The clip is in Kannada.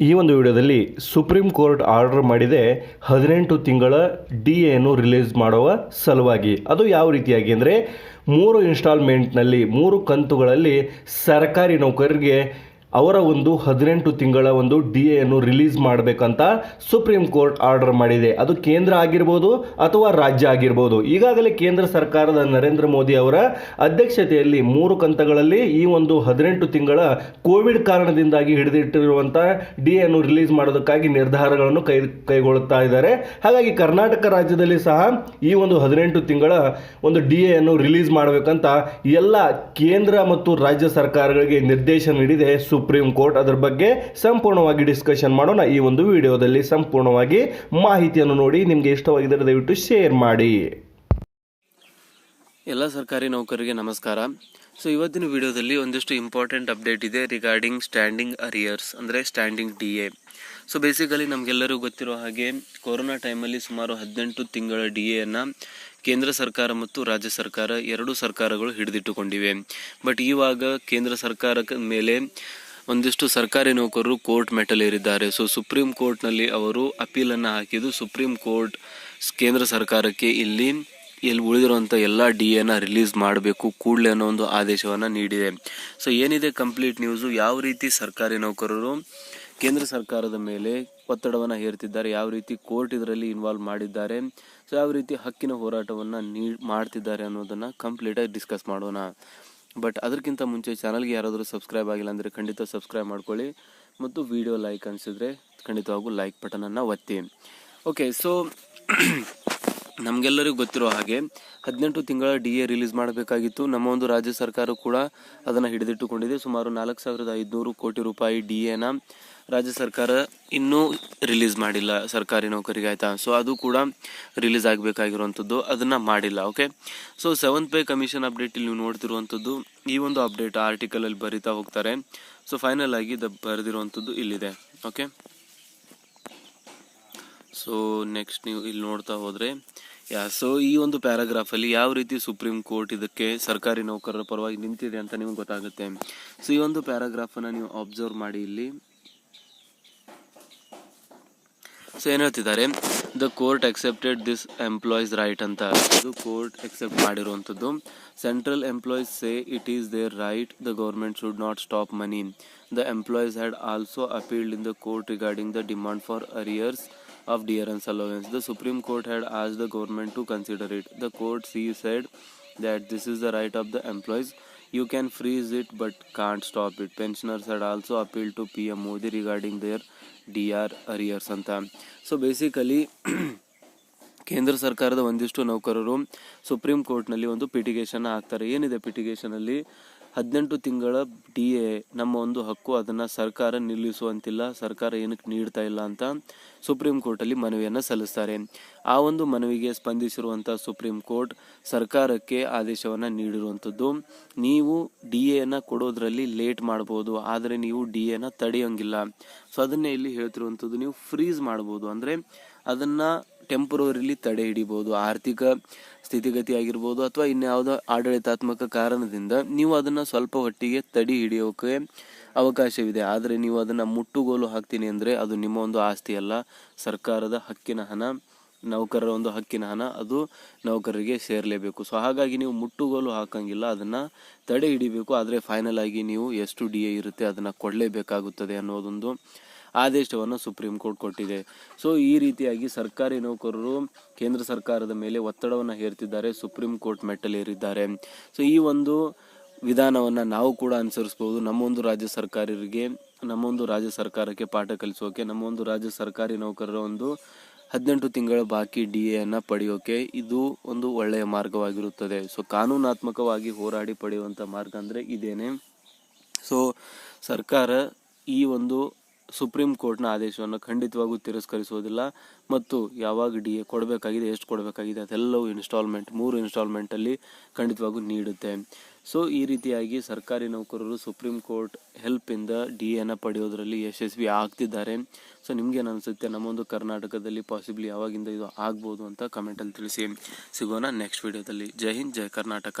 ಈ ಒಂದು ವಿಡಿಯೋದಲ್ಲಿ ಸುಪ್ರೀಂ ಕೋರ್ಟ್ ಆರ್ಡರ್ ಮಾಡಿದೆ ಹದಿನೆಂಟು ತಿಂಗಳ ಡಿ ಎನ್ನು ರಿಲೀಸ್ ಮಾಡುವ ಸಲುವಾಗಿ. ಅದು ಯಾವ ರೀತಿಯಾಗಿ ಅಂದರೆ, ಮೂರು ಇನ್ಸ್ಟಾಲ್ಮೆಂಟ್ನಲ್ಲಿ, ಮೂರು ಕಂತುಗಳಲ್ಲಿ ಸರ್ಕಾರಿ ನೌಕರರಿಗೆ ಅವರ ಒಂದು ಹದಿನೆಂಟು ತಿಂಗಳ ಒಂದು ಡಿ ಎನ್ನು ರಿಲೀಸ್ ಮಾಡಬೇಕಂತ ಸುಪ್ರೀಂ ಕೋರ್ಟ್ ಆರ್ಡರ್ ಮಾಡಿದೆ. ಅದು ಕೇಂದ್ರ ಆಗಿರ್ಬೋದು ಅಥವಾ ರಾಜ್ಯ ಆಗಿರ್ಬೋದು. ಈಗಾಗಲೇ ಕೇಂದ್ರ ಸರ್ಕಾರದ ನರೇಂದ್ರ ಮೋದಿ ಅವರ ಅಧ್ಯಕ್ಷತೆಯಲ್ಲಿ ಮೂರು ಕಂತಗಳಲ್ಲಿ ಈ ಒಂದು ಹದಿನೆಂಟು ತಿಂಗಳ ಕೋವಿಡ್ ಕಾರಣದಿಂದಾಗಿ ಹಿಡಿದಿಟ್ಟಿರುವಂಥ ಡಿ ಎನ್ನು ರಿಲೀಸ್ ಮಾಡೋದಕ್ಕಾಗಿ ನಿರ್ಧಾರಗಳನ್ನು ಕೈ, ಕೈಗೊಳ್ಳುತ್ತಾ ಇದ್ದಾರೆ. ಹಾಗಾಗಿ ಕರ್ನಾಟಕ ರಾಜ್ಯದಲ್ಲಿ ಸಹ ಈ ಒಂದು ಹದಿನೆಂಟು ತಿಂಗಳ ಒಂದು ಡಿ ಎನ್ನು ರಿಲೀಸ್ ಮಾಡಬೇಕಂತ ಎಲ್ಲ ಕೇಂದ್ರ ಮತ್ತು ರಾಜ್ಯ ಸರ್ಕಾರಗಳಿಗೆ ನಿರ್ದೇಶನ ನೀಡಿದೆ ಸುಪ್ರೀಂ ಕೋರ್ಟ್ ಅದರ ಬಗ್ಗೆ ಸಂಪೂರ್ಣವಾಗಿ ಡಿಸ್ಕಷನ್ ಮಾಡೋಣ. ಈ ಒಂದು ವಿಡಿಯೋದಲ್ಲಿ ಸಂಪೂರ್ಣವಾಗಿ ಮಾಹಿತಿಯನ್ನು ನೋಡಿ, ನಿಮಗೆ ಇಷ್ಟವಾಗಿದ್ದರೆ ದಯವಿಟ್ಟು ಶೇರ್ ಮಾಡಿ. ಎಲ್ಲ ಸರ್ಕಾರಿ ನೌಕರರಿಗೆ ನಮಸ್ಕಾರ. ಸೊ ಇವತ್ತಿನ ವಿಡಿಯೋದಲ್ಲಿ ಒಂದಿಷ್ಟು ಇಂಪಾರ್ಟೆಂಟ್ ಅಪ್ಡೇಟ್ ಇದೆ ರಿಗಾರ್ಡಿಂಗ್ ಸ್ಟ್ಯಾಂಡಿಂಗ್ ಅರಿಯರ್ಸ್ ಅಂದರೆ standing D A so basically ನಮಗೆಲ್ಲರೂ ಗೊತ್ತಿರೋ ಹಾಗೆ ಕೊರೋನಾ ಟೈಮಲ್ಲಿ ಸುಮಾರು ಹದಿನೆಂಟು ತಿಂಗಳ ಡಿ ಎಯನ್ನು ಕೇಂದ್ರ ಸರ್ಕಾರ ಮತ್ತು ರಾಜ್ಯ ಸರ್ಕಾರ ಎರಡೂ ಸರ್ಕಾರಗಳು ಹಿಡಿದಿಟ್ಟುಕೊಂಡಿವೆ. ಬಟ್ ಇವಾಗ ಕೇಂದ್ರ ಸರ್ಕಾರಕ್ಕೆ ಮೇಲೆ ಒಂದಿಷ್ಟು ಸರ್ಕಾರಿ ನೌಕರರು ಕೋರ್ಟ್ ಮೆಟ್ಟಲೇರಿದ್ದಾರೆ ಸೊ ಸುಪ್ರೀಂ ಕೋರ್ಟ್ನಲ್ಲಿ ಅವರು ಅಪೀಲನ್ನು ಹಾಕಿದ್ದು ಸುಪ್ರೀಂ ಕೋರ್ಟ್ ಕೇಂದ್ರ ಸರ್ಕಾರಕ್ಕೆ ಇಲ್ಲಿ ಇಲ್ಲಿ ಉಳಿದಿರುವಂಥ ಎಲ್ಲ ಡಿ ಎನ ರಿಲೀಸ್ ಮಾಡಬೇಕು ಕೂಡಲೇ ಅನ್ನೋ ಒಂದು ಆದೇಶವನ್ನು ನೀಡಿದೆ. ಸೊ ಏನಿದೆ ಕಂಪ್ಲೀಟ್ ನ್ಯೂಸು ಯಾವ ರೀತಿ ಸರ್ಕಾರಿ ನೌಕರರು ಕೇಂದ್ರ ಸರ್ಕಾರದ ಮೇಲೆ ಒತ್ತಡವನ್ನು ಹೇರ್ತಿದ್ದಾರೆ, ಯಾವ ರೀತಿ ಕೋರ್ಟ್ ಇದರಲ್ಲಿ ಇನ್ವಾಲ್ವ್ ಮಾಡಿದ್ದಾರೆ, ಸೊ ಯಾವ ರೀತಿ ಹಕ್ಕಿನ ಹೋರಾಟವನ್ನು ನೀ, ಮಾಡ್ತಿದ್ದಾರೆ ಅನ್ನೋದನ್ನು ಕಂಪ್ಲೀಟಾಗಿ ಡಿಸ್ಕಸ್ ಮಾಡೋಣ. ಬಟ್ ಅದಕ್ಕಿಂತ ಮುಂಚೆ ಚಾನಲ್ಗೆ ಯಾರಾದರೂ ಸಬ್ಸ್ಕ್ರೈಬ್ ಆಗಿಲ್ಲ ಅಂದರೆ ಖಂಡಿತ ಸಬ್ಸ್ಕ್ರೈಬ್ ಮಾಡ್ಕೊಳ್ಳಿ ಮತ್ತು ವಿಡಿಯೋ ಲೈಕ್ ಅನಿಸಿದ್ರೆ ಖಂಡಿತವಾಗೂ ಲೈಕ್ ಬಟನನ್ನು ಒತ್ತಿ. ಓಕೆ ಸೊ ನಮಗೆಲ್ಲರಿಗೂ ಗೊತ್ತಿರೋ ಹಾಗೆ ಹದಿನೆಂಟು ತಿಂಗಳ ಡಿ ಎ ರಿಲೀಸ್ ಮಾಡಬೇಕಾಗಿತ್ತು. ನಮ್ಮ ಒಂದು ರಾಜ್ಯ ಸರ್ಕಾರ ಕೂಡ ಅದನ್ನು ಹಿಡಿದಿಟ್ಟುಕೊಂಡಿದೆ. ಸುಮಾರು ನಾಲ್ಕು ಸಾವಿರದ ಐದುನೂರು ಕೋಟಿ ರೂಪಾಯಿ ಡಿ ಎನ ರಾಜ್ಯ ಸರ್ಕಾರ ಇನ್ನೂ ರಿಲೀಸ್ ಮಾಡಿಲ್ಲ ಸರ್ಕಾರಿ ನೌಕರಿಗೆ, ಆಯಿತಾ? ಸೊ ಅದು ಕೂಡ ರಿಲೀಸ್ ಆಗಬೇಕಾಗಿರುವಂಥದ್ದು ಅದನ್ನು ಮಾಡಿಲ್ಲ okay so seventh pay commission update ಇಲ್ಲಿ ನೀವು ನೋಡ್ತಿರುವಂಥದ್ದು ಈ ಒಂದು ಅಪ್ಡೇಟ್ ಆರ್ಟಿಕಲಲ್ಲಿ ಬರಿತಾ ಹೋಗ್ತಾರೆ. ಸೊ ಫೈನಲ್ ಆಗಿ ದ ಬರೆದಿರುವಂಥದ್ದು ಇಲ್ಲಿದೆ ಓಕೆ ಸೊ ನೆಕ್ಸ್ಟ್ ನೀವು ಇಲ್ಲಿ ನೋಡ್ತಾ ಹೋದರೆ, ಯಾ ಸೊ ಈ ಒಂದು ಪ್ಯಾರಾಗ್ರಾಫಲ್ಲಿ ಯಾವ ರೀತಿ ಸುಪ್ರೀಂ ಕೋರ್ಟ್ ಇದಕ್ಕೆ ಸರ್ಕಾರಿ ನೌಕರರ ಪರವಾಗಿ ನಿಂತಿದೆ ಅಂತ ನಿಮ್ಗೆ ಗೊತ್ತಾಗುತ್ತೆ. ಸೊ ಈ ಒಂದು ಪ್ಯಾರಾಗ್ರಾಫನ್ನು ನೀವು ಅಬ್ಸರ್ವ್ ಮಾಡಿ ಇಲ್ಲಿ. ಸೊ ಏನು ಹೇಳ್ತಿದ್ದಾರೆ? The court accepted this employees right ಅಂತ. ಇದು ಕೋರ್ಟ್ ಎಕ್ಸೆಪ್ಟ್ ಮಾಡಿರುವಂಥದ್ದು. Central employees say it is their right the government should not stop money the employees had also appealed in the court regarding the demand for arrears of dearance allowance. The Supreme Court had asked the government to consider it. The court said that this is the right of the employees. You can freeze it but can't stop it. Pensioners had also appealed to PM Modi regarding their DR arrears ಅಂತ ಸೊ ಬೇಸಿಕಲಿ ಕೇಂದ್ರ ಸರ್ಕಾರದ ಒಂದಿಷ್ಟು ನೌಕರರು ಸುಪ್ರೀಂ ಕೋರ್ಟ್ನಲ್ಲಿ ಒಂದು ಪಿಟಿಗೇಷನ್ ಹಾಕ್ತಾರೆ ಏನಿದೆ ಪಿಟಿಗೇಷನಲ್ಲಿ ಹದಿನೆಂಟು ತಿಂಗಳ ಡಿ ಎ ನಮ್ಮ ಒಂದು ಹಕ್ಕು, ಅದನ್ನು ಸರ್ಕಾರ ನಿಲ್ಲಿಸುವಂತಿಲ್ಲ, ಸರ್ಕಾರ ಏನಕ್ಕೆ ನೀಡ್ತಾ ಇಲ್ಲ ಅಂತ ಸುಪ್ರೀಂ ಕೋರ್ಟಲ್ಲಿ ಮನವಿಯನ್ನು ಸಲ್ಲಿಸ್ತಾರೆ. ಆ ಒಂದು ಮನವಿಗೆ ಸ್ಪಂದಿಸಿರುವಂಥ ಸುಪ್ರೀಂ ಕೋರ್ಟ್ ಸರ್ಕಾರಕ್ಕೆ ಆದೇಶವನ್ನು ನೀಡಿರುವಂಥದ್ದು ನೀವು ಡಿ ಎನ ಕೊಡೋದ್ರಲ್ಲಿ ಲೇಟ್ ಮಾಡ್ಬೋದು, ಆದರೆ ನೀವು ಡಿ ಎನ ತಡೆಯೋಂಗಿಲ್ಲ. ಸೊ ಅದನ್ನೇ ಇಲ್ಲಿ ಹೇಳ್ತಿರುವಂಥದ್ದು ನೀವು ಫ್ರೀಸ್ ಮಾಡ್ಬೋದು. ಅಂದರೆ ಅದನ್ನು ಟೆಂಪರರಿಲಿ ತಡೆ ಹಿಡಿಬೋದು, ಆರ್ಥಿಕ ಸ್ಥಿತಿಗತಿ ಆಗಿರ್ಬೋದು ಅಥವಾ ಇನ್ಯಾವುದೋ ಆಡಳಿತಾತ್ಮಕ ಕಾರಣದಿಂದ ನೀವು ಅದನ್ನು ಸ್ವಲ್ಪ ಹೊಟ್ಟಿಗೆ ತಡೆ ಹಿಡಿಯೋಕೆ ಅವಕಾಶವಿದೆ. ಆದರೆ ನೀವು ಅದನ್ನು ಮುಟ್ಟುಗೋಲು ಹಾಕ್ತೀನಿ ಅಂದರೆ ಅದು ನಿಮ್ಮ ಒಂದು ಆಸ್ತಿ ಅಲ್ಲ. ಸರ್ಕಾರದ ಹಕ್ಕಿನ ಹಣ, ನೌಕರರ ಒಂದು ಹಕ್ಕಿನ ಹಣ, ಅದು ನೌಕರರಿಗೆ ಸೇರಲೇಬೇಕು. ಸೊ ಹಾಗಾಗಿ ನೀವು ಮುಟ್ಟುಗೋಲು ಹಾಕಂಗಿಲ್ಲ, ಅದನ್ನು ತಡೆ ಹಿಡಿಬೇಕು. ಆದರೆ ಫೈನಲ್ ಆಗಿ ನೀವು ಎಷ್ಟು ಡಿ ಎ ಇರುತ್ತೆ ಅದನ್ನು ಕೊಡಲೇಬೇಕಾಗುತ್ತದೆ ಅನ್ನೋದೊಂದು ಆದೇಶವನ್ನು ಸುಪ್ರೀಂ ಕೋರ್ಟ್ ಕೊಟ್ಟಿದೆ. ಸೊ, ಈ ರೀತಿಯಾಗಿ ಸರ್ಕಾರಿ ನೌಕರರು ಕೇಂದ್ರ ಸರ್ಕಾರದ ಮೇಲೆ ಒತ್ತಡವನ್ನು ಹೇರ್ತಿದ್ದಾರೆ, ಸುಪ್ರೀಂ ಕೋರ್ಟ್ ಮೆಟ್ಟಲೇರಿದ್ದಾರೆ ಸೊ, ಈ ಒಂದು ವಿಧಾನವನ್ನು ನಾವು ಕೂಡ ಅನುಸರಿಸ್ಬೋದು. ನಮ್ಮೊಂದು ರಾಜ್ಯ ಸರ್ಕಾರರಿಗೆ ನಮ್ಮೊಂದು ರಾಜ್ಯ ಸರ್ಕಾರಕ್ಕೆ ಪಾಠ ಕಲಿಸೋಕೆ ನಮ್ಮೊಂದು ರಾಜ್ಯ ಸರ್ಕಾರಿ ನೌಕರರ ಒಂದು ಹದಿನೆಂಟು ತಿಂಗಳ ಬಾಕಿ ಡಿ ಎಯನ್ನು ಪಡೆಯೋಕೆ ಇದು ಒಂದು ಒಳ್ಳೆಯ ಮಾರ್ಗವಾಗಿರುತ್ತದೆ. ಸೊ, ಕಾನೂನಾತ್ಮಕವಾಗಿ ಹೋರಾಡಿ ಪಡೆಯುವಂಥ ಮಾರ್ಗ ಅಂದರೆ ಇದೇನೆ. ಸೊ, ಸರ್ಕಾರ ಈ ಒಂದು ಸುಪ್ರೀಂ ಕೋರ್ಟ್ನ ಆದೇಶವನ್ನು ಖಂಡಿತವಾಗೂ ತಿರಸ್ಕರಿಸುವುದಿಲ್ಲ ಮತ್ತು ಯಾವಾಗ ಡಿ ಎ ಕೊಡಬೇಕಾಗಿದೆ, ಎಷ್ಟು ಕೊಡಬೇಕಾಗಿದೆ ಅದೆಲ್ಲವೂ ಇನ್ಸ್ಟಾಲ್ಮೆಂಟ್ ಮೂರು ಇನ್ಸ್ಟಾಲ್ಮೆಂಟಲ್ಲಿ ಖಂಡಿತವಾಗೂ ನೀಡುತ್ತೆ. ಸೊ ಈ ರೀತಿಯಾಗಿ ಸರ್ಕಾರಿ ನೌಕರರು ಸುಪ್ರೀಂ ಕೋರ್ಟ್ ಹೆಲ್ಪಿಂದ ಡಿ ಎನ ಪಡೆಯೋದರಲ್ಲಿ ಯಶಸ್ವಿ ಆಗ್ತಿದ್ದಾರೆ. ಸೊ ನಿಮ್ಗೇನು ಅನಿಸುತ್ತೆ ನಮ್ಮೊಂದು ಕರ್ನಾಟಕದಲ್ಲಿ ಪಾಸಿಬ್ಲಿ ಯಾವಾಗಿಂದ ಇದು ಆಗ್ಬೋದು ಅಂತ ಕಮೆಂಟಲ್ಲಿ ತಿಳಿಸಿ. ಸಿಗೋಣ ನೆಕ್ಸ್ಟ್ ವಿಡಿಯೋದಲ್ಲಿ ಜೈ ಹಿಂದ್, ಜೈ ಕರ್ನಾಟಕ.